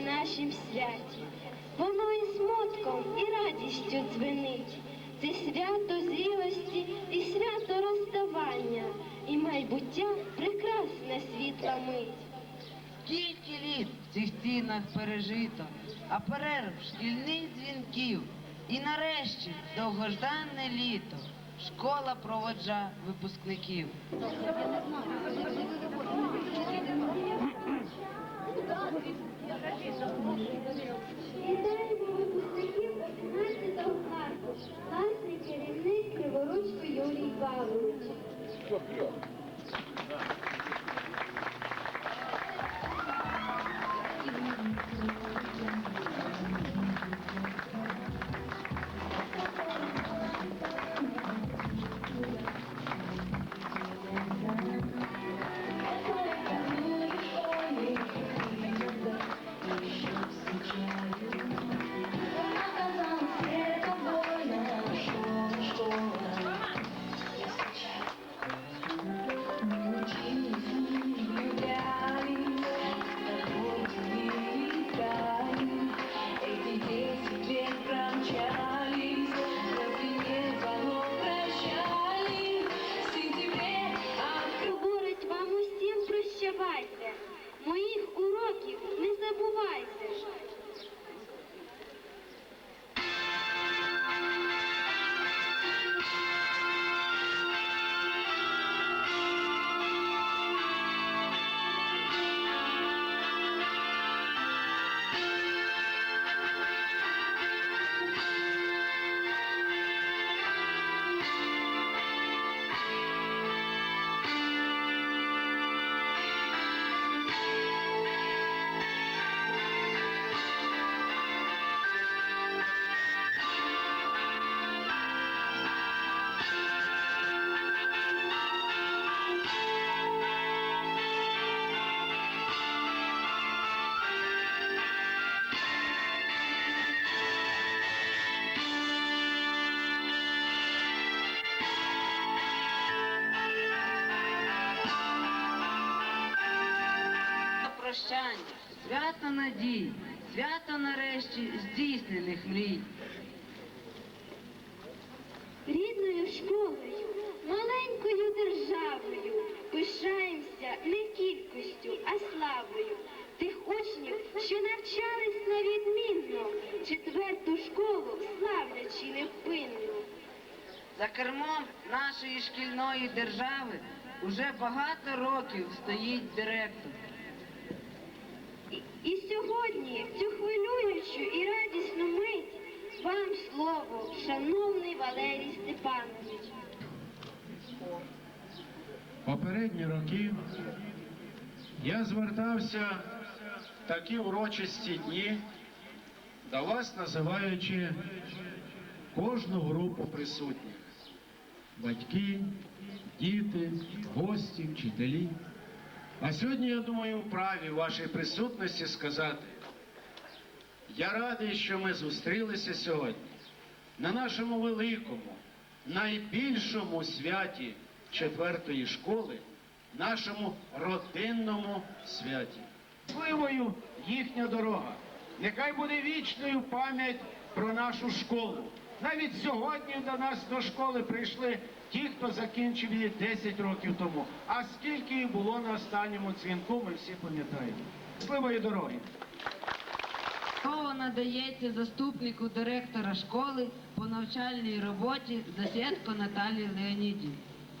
на нашім святі. Воно і смутком, і радістю дзвенить. Це свято зрілості і свято розставання, і майбуття прекрасна світла мить. Скільки літ в цих стінах пережито, а перерв шкільних дзвінків. І нарешті довгожданне літо. Школа проводжа випускників. Вітаємо випускників 11 класу, класний керівник Криворучко Юрій Павлович. Прощання, свято надій, свято нарешті здійснених мрій. Рідною школою, маленькою державою пишаємося не кількістю, а славою тих учнів, що навчались на відмінно, четверту школу славлячи невпинно. За кермом нашої шкільної держави уже багато років стоїть директор. І, сьогодні, в цю хвилюючу і радісну мить, вам слово, шановний Валерій Степанович. Попередні роки я звертався в такі урочисті дні, до вас називаючи кожну групу присутніх. Батьки, діти, гості, вчителі. А сьогодні, я думаю, вправі вашій присутності сказати, я радий, що ми зустрілися сьогодні на нашому великому, найбільшому святі четвертої школи, нашому родинному святі. Щасливою їхня дорога. Нехай буде вічною пам'ять про нашу школу. Навіть сьогодні до нас до школи прийшли ті, хто закінчив її 10 років тому. А скільки їх було на останньому дзвінку, ми всі пам'ятаємо. Щасливої дороги! Слово надається заступнику директора школи по навчальній роботі Засідко Наталії Леонідівні.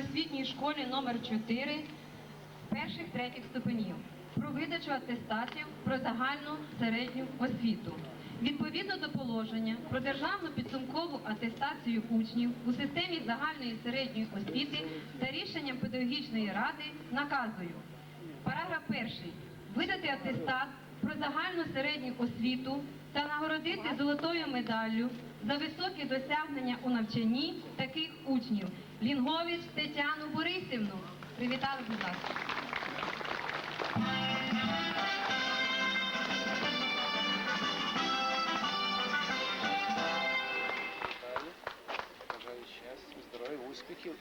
освітній школі номер 4 перших третіх ступенів про видачу атестатів про загальну середню освіту. Відповідно до положення про державну підсумкову атестацію учнів у системі загальної середньої освіти та рішенням педагогічної ради наказую. Параграф перший. Видати атестат про загальну середню освіту та нагородити золотою медаллю за високі досягнення у навчанні таких учнів. Лінгович Тетяну Борисівну. Привітали, будь ласка.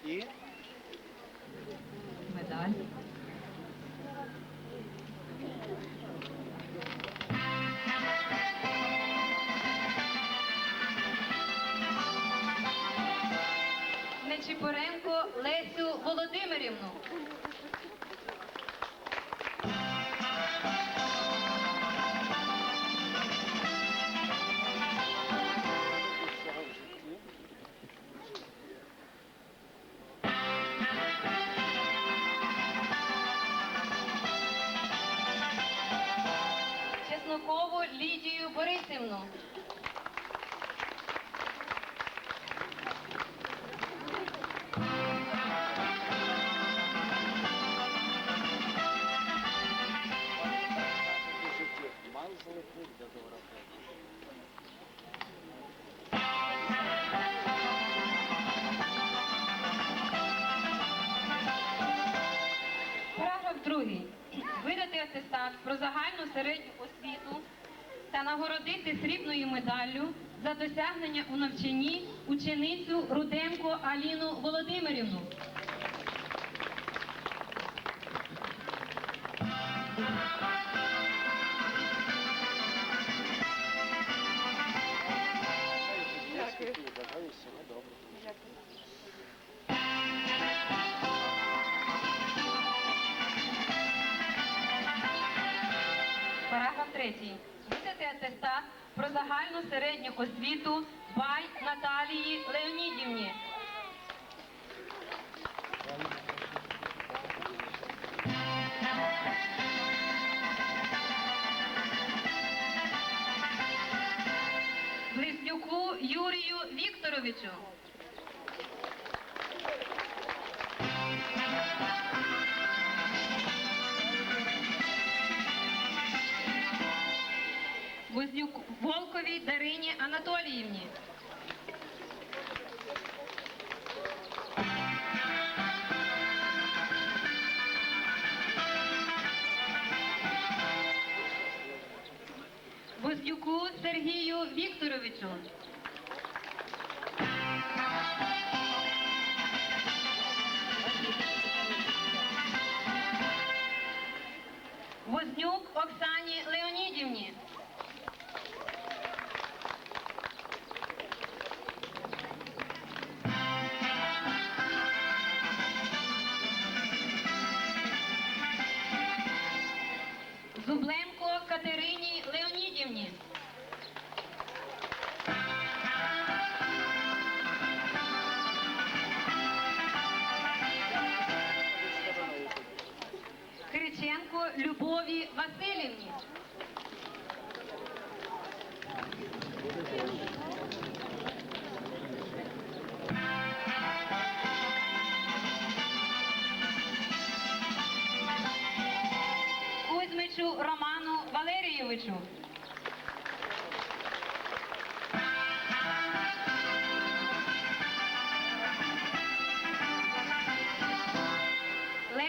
І медаль. Нечіпоренко Лесю Володимирівну. Атестат про загальну середню освіту та нагородити срібною медаллю за досягнення у навчанні ученицю Руденко Аліну Володимирівну. Середню освіту Бай Наталії Леонідівні. Близнюку Юрію Вікторовичу. Волковій Дарині Анатоліївні. Вознюку Сергію Вікторовичу.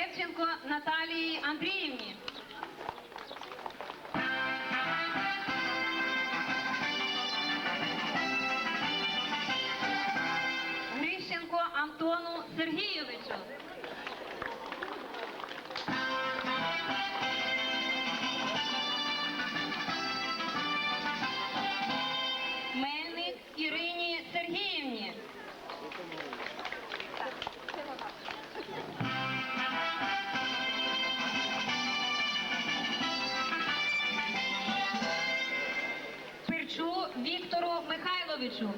Левченко Наталії Андріївні. Грищенко Антону Сергійовичу. Віктору Михайловичу.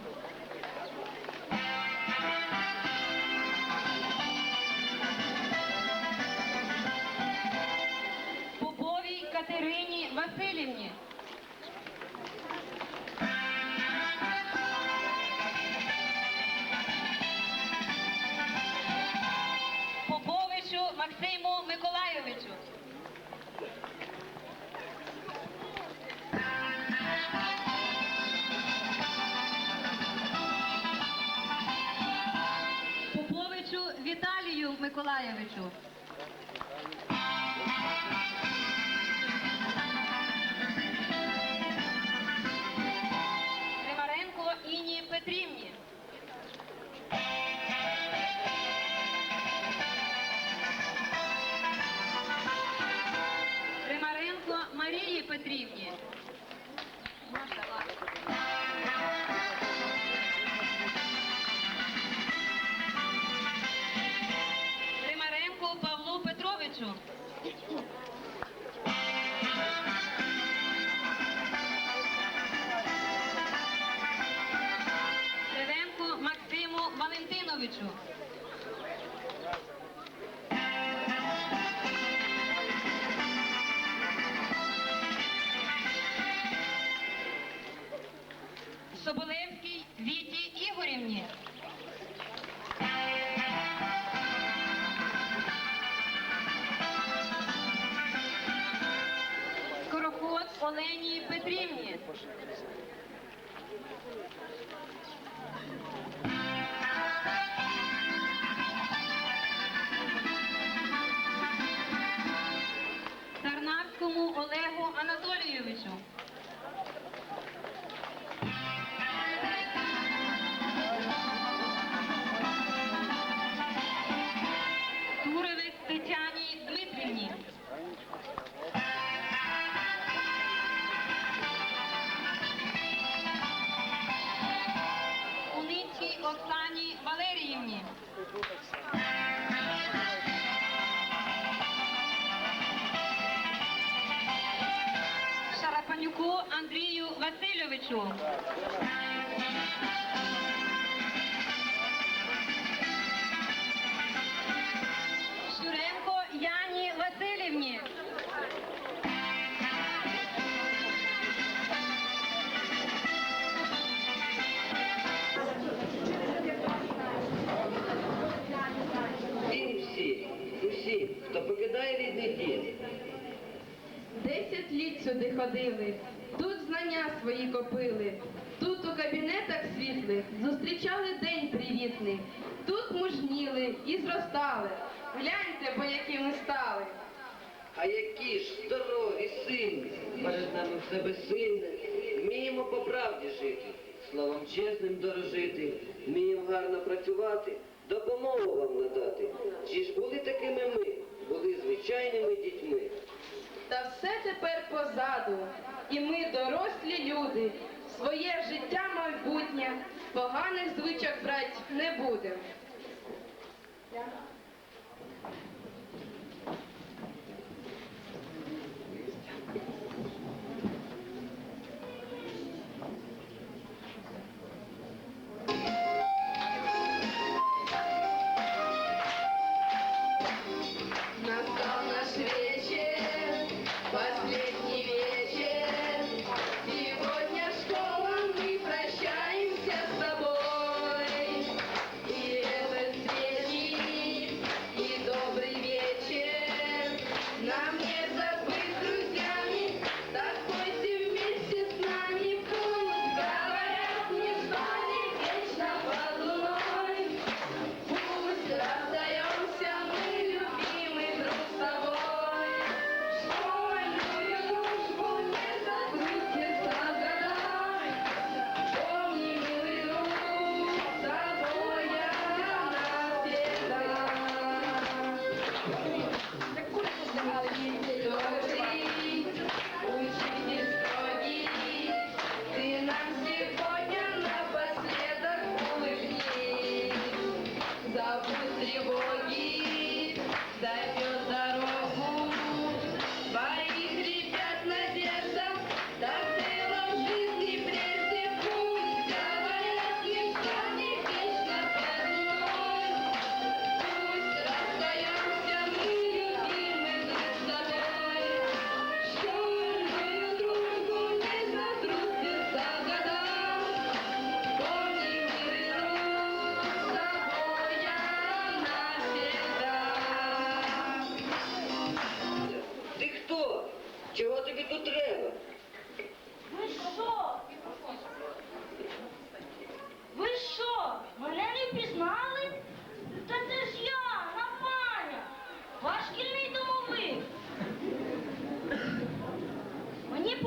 Поповій Катерині Васильівні. Поповичу Максиму Миколайовичу. Віталію Миколайовичу. toujours. そ。А які ж здорові, сильні, перед нами все безсильне, вміємо по правді жити, словом чесним дорожити, вміємо гарно працювати, допомогу вам надати. Чи ж були такими ми, були звичайними дітьми? Та все тепер позаду, і ми, дорослі люди, своє життя майбутнє, поганих звичок брать не будем.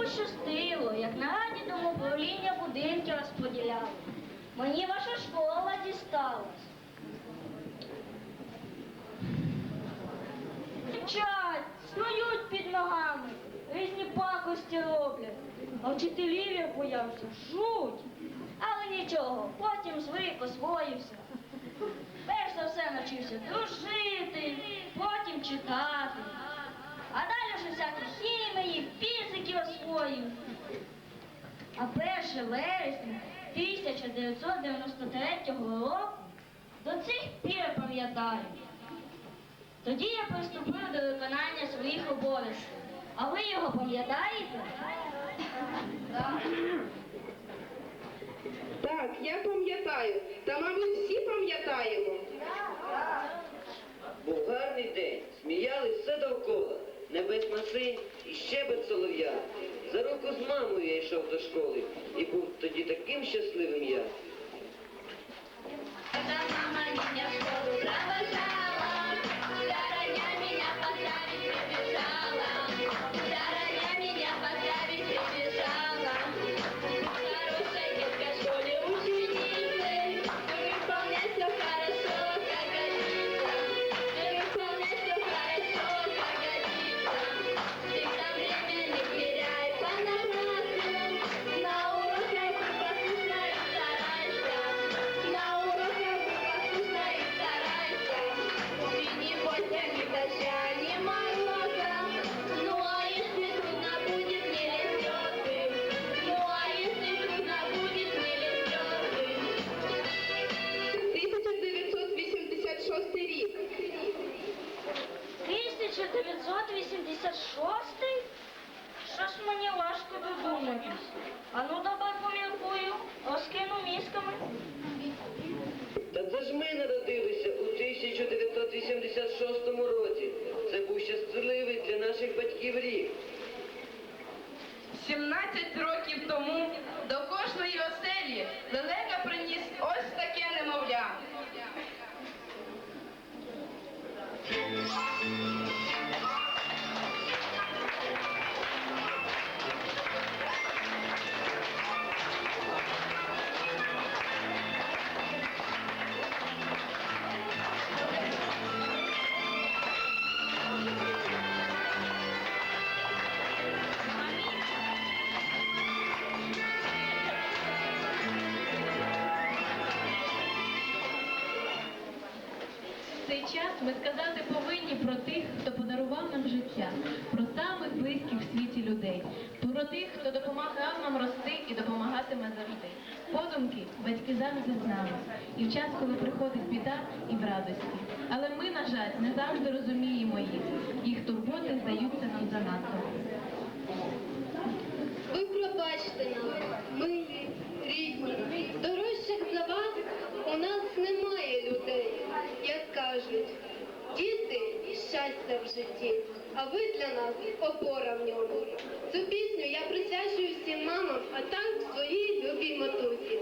Пощастило, як на раді домоуправління будинки розподіляли. Мені ваша школа дісталась. Кричать, снують під ногами, різні пакості роблять. А вчителів я боявся, жуть. Але нічого, потім звик, освоївся. Перш за все навчився дружити, потім читати. Вже всякі хімії, фізики освоїв. А 1 вересня 1993 року до цих пір пам'ятаю. Тоді я приступив до виконання своїх обов'язків. А ви його пам'ятаєте? Так, я пам'ятаю. Та, мабуть, всі пам'ятаємо. Був гарний день, сміялись все довкола. Небесна синь і щебет солов'я. За руку з мамою я йшов до школи, і був тоді таким щасливим я. Мама 1986? ж мені важко додумати? Ану ну давай поміркую, розкину мізками. Та це ж ми народилися у 1986 році. Це був щасливий для наших батьків рік. 17 років тому ми сказати повинні про тих, хто подарував нам життя, про самих близьких в світі людей, про тих, хто допомагав нам рости і допомагатиме завжди. Подумки батьки завжди з нами, і в час, коли приходить біда і в радості. Але ми, на жаль, не завжди розуміємо їх. Їх турботи здаються нам занадто. Ви пробачте нам, милі, рідні, дорожчих за вас у нас немає людей, як кажуть, щастя в житті, а ви для нас опора в ньому. Цю пісню я присвячую всім мамам, а так своїй любій матусі.